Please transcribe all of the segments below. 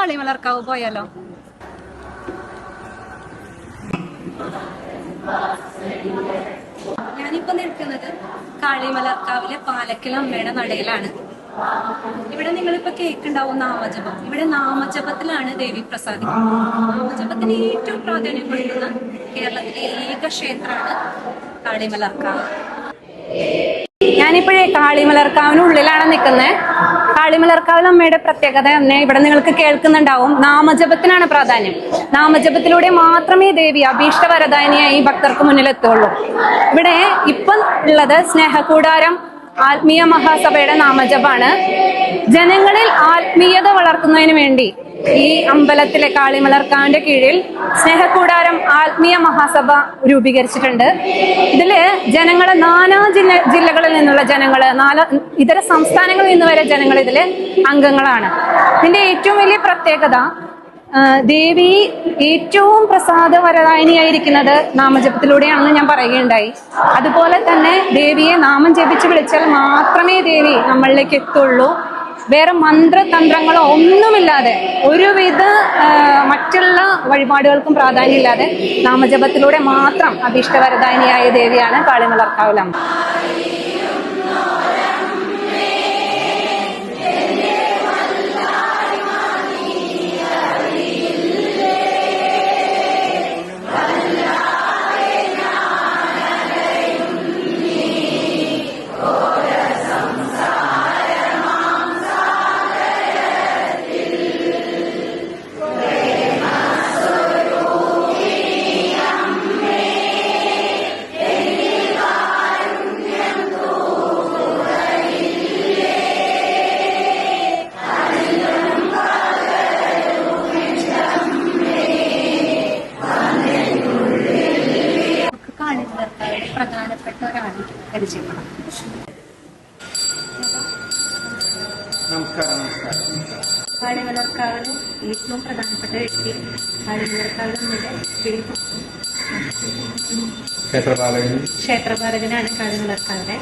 കാളിമലർക്കാവ് പോയാലോ? ഞാനിപ്പോ നിൽക്കുന്നത് കാളിമലർക്കാവിലെ പാലക്കൽ അമ്മയുടെ നടയിലാണ്. ഇവിടെ നിങ്ങളിപ്പോ കേൾക്കുണ്ടാവും നാമജപം. ഇവിടെ നാമജപത്തിലാണ് ദേവി പ്രസാദിക്കുന്നത്. നാമജപത്തിന് ഏറ്റവും പ്രാധാന്യം കൊടുക്കുന്ന കേരളത്തിലെ ഏക ക്ഷേത്രമാണ് കാളിമലർക്കാവ് ഞാനിപ്പോഴേ കാളിമലർക്കാവിനുള്ളിലാണ് നിൽക്കുന്നത്. കാളിമലർക്കാവിൽ അമ്മയുടെ പ്രത്യേകത തന്നെ ഇവിടെ നിങ്ങൾക്ക് കേൾക്കുന്നുണ്ടാവും. നാമജപത്തിനാണ് പ്രാധാന്യം. നാമജപത്തിലൂടെ മാത്രമേ ദേവി അഭീഷ്ട വരദാനിയായി ഭക്തർക്ക് മുന്നിൽ എത്തുള്ളൂ ഇവിടെ ഇപ്പം ഉള്ളത് സ്നേഹകൂടാരം ആത്മീയ മഹാസഭയുടെ നാമജപാണ്. ജനങ്ങളിൽ ആത്മീയത വളർത്തുന്നതിന് വേണ്ടി ഈ അമ്പലത്തിലെ കാളിമലർക്കാവിന്റെ കീഴിൽ സ്നേഹക്കൂടാരം ആത്മീയ മഹാസഭ രൂപീകരിച്ചിട്ടുണ്ട്. ഇതിൽ ജനങ്ങൾ നാനാ ജില്ല ജില്ലകളിൽ നിന്നുള്ള ജനങ്ങൾ നാലാ ഇതര സംസ്ഥാനങ്ങളിൽ നിന്ന് വരെ ജനങ്ങൾ ഇതിൽ അംഗങ്ങളാണ്. ഇതിന്റെ ഏറ്റവും വലിയ പ്രത്യേകത ദേവി ഏറ്റവും പ്രസാദവരദായിനിയായിരിക്കുന്നത് നാമജപത്തിലൂടെയാണെന്ന് ഞാൻ പറയുകയുണ്ടായി. അതുപോലെ തന്നെ ദേവിയെ നാമം ജപിച്ച് വിളിച്ചാൽ മാത്രമേ ദേവി നമ്മളിലേക്ക് എത്തുള്ളൂ. വേറെ മന്ത്രതന്ത്രങ്ങളോ ഒന്നുമില്ലാതെ ഒരുവിധ മറ്റുള്ള വഴിപാടുകൾക്കും പ്രാധാന്യമില്ലാതെ നാമജപത്തിലൂടെ മാത്രം അഭീഷ്ടവരദായിനിയായ ദേവിയാണ് കാളിമലർക്കാവിലമ്മ. പ്രധാനപ്പെട്ട ഒരാളെ പരിചയപ്പെടാം. നമസ്കാരം കാളിമലർക്കാവിലെ ഏറ്റവും പ്രധാനപ്പെട്ട വ്യക്തി. ക്ഷേത്രപാലകൻ. ക്ഷേത്രപാലകനാണ് കാളിമലർക്കാവിലെ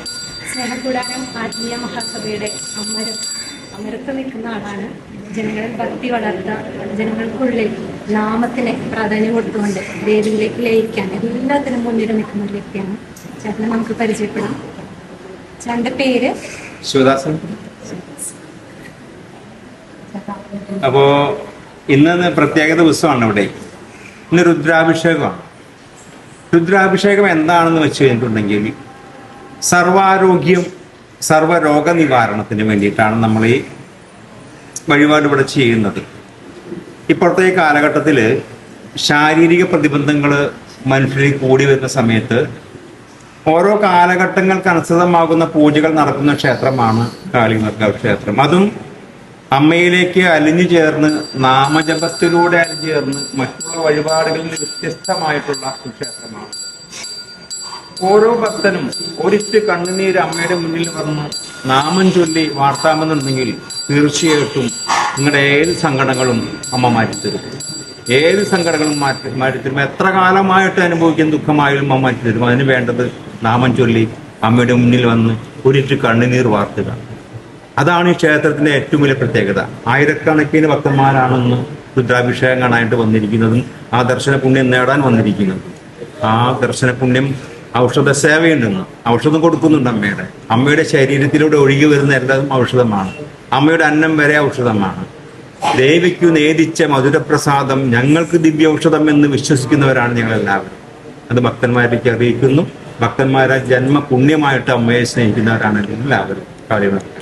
സ്നേഹകൂടാരം ആത്മീയ മഹാസഭയുടെ അമര അമരത്ത് നിൽക്കുന്ന ആളാണ്. ജനങ്ങളിൽ ഭക്തി വളർത്ത ജനങ്ങൾക്കുള്ളിൽ നാമത്തിന് പ്രാധാന്യം കൊടുത്തുകൊണ്ട് ദേവിയിലേക്ക് ലയിക്കാൻ എല്ലാത്തിനും മുന്നിൽ നിൽക്കുന്ന ഒരു വ്യക്തിയാണ്. ചേട്ടനെ നമുക്ക് പരിചയപ്പെടാം. ചേട്ടന്റെ പേര്? ശിവദാസൻ. അപ്പോ ഇന്ന് പ്രത്യേക ദിവസമാണ് ഇവിടെ. ഇന്ന് രുദ്രാഭിഷേകമാണ്. രുദ്രാഭിഷേകം എന്താണെന്ന് വെച്ച് കഴിഞ്ഞിട്ടുണ്ടെങ്കിൽ സർവാരോഗ്യം സർവരോഗ നിവാരണത്തിന് വേണ്ടിയിട്ടാണ് നമ്മൾ ഈ വഴിപാട് ഇവിടെ ചെയ്യുന്നത്. ഇപ്പോഴത്തെ കാലഘട്ടത്തിൽ ശാരീരിക പ്രതിബന്ധങ്ങൾ മനുഷ്യരിൽ കൂടി വരുന്ന സമയത്ത് ഓരോ കാലഘട്ടങ്ങൾക്ക് അനുസൃതമാകുന്ന പൂജകൾ നടക്കുന്ന ക്ഷേത്രമാണ് കാളിമർക്കാവ് ക്ഷേത്രം. അതും അമ്മയിലേക്ക് അലിഞ്ഞു ചേർന്ന് നാമജപത്തിലൂടെ അലിഞ്ഞു ചേർന്ന് മറ്റുള്ള വഴിപാടുകളിൽ വ്യത്യസ്തമായിട്ടുള്ള ക്ഷേത്രമാണ്. ഓരോ ഭക്തനും ഒരിറ്റ് കണ്ണുനീര് അമ്മയുടെ മുന്നിൽ വന്ന് നാമം ചൊല്ലി വാർത്താമെന്നുണ്ടെങ്കിൽ തീർച്ചയായിട്ടും നിങ്ങളുടെ ഏത് സങ്കടങ്ങളും അമ്മ മാറ്റിത്തരും. ഏത് സങ്കടങ്ങളും മാറ്റി മാറ്റിത്തരും. എത്ര കാലമായിട്ട് അനുഭവിക്കുന്ന ദുഃഖമായാലും അമ്മ മാറ്റിത്തരും. അതിന് വേണ്ടത് നാമം ചൊല്ലി അമ്മയുടെ മുന്നിൽ വന്ന് ഒരിറ്റ് കണ്ണുനീർ വാർത്തുക. അതാണ് ഈ ക്ഷേത്രത്തിന്റെ ഏറ്റവും വലിയ പ്രത്യേകത. ആയിരക്കണക്കിന് ഭക്തന്മാരാണെന്ന് രുദ്രാഭിഷേകം കാണാനായിട്ട് വന്നിരിക്കുന്നതും ആ ദർശന പുണ്യം നേടാൻ വന്നിരിക്കുന്നതും. ആ ദർശന പുണ്യം ഔഷധ സേവയുണ്ടെന്ന് ഔഷധം കൊടുക്കുന്നുണ്ട് അമ്മയുടെ. അമ്മയുടെ ശരീരത്തിലൂടെ ഒഴുകി വരുന്ന എല്ലാം ഔഷധമാണ്. അമ്മയുടെ അന്നം വരെ ഔഷധമാണ്. ദേവിക്കു നേദിച്ച മധുരപ്രസാദം ഞങ്ങൾക്ക് ദിവ്യ ഔഷധം എന്ന് വിശ്വസിക്കുന്നവരാണ് ഞങ്ങൾ എല്ലാവരും അത് ഭക്തന്മാരിലേക്ക് അറിയിക്കുന്നു. ഭക്തന്മാരെ ജന്മ പുണ്യമായിട്ട് അമ്മയെ സ്നേഹിക്കുന്നവരാണ് എല്ലാവരും കാര്യങ്ങൾ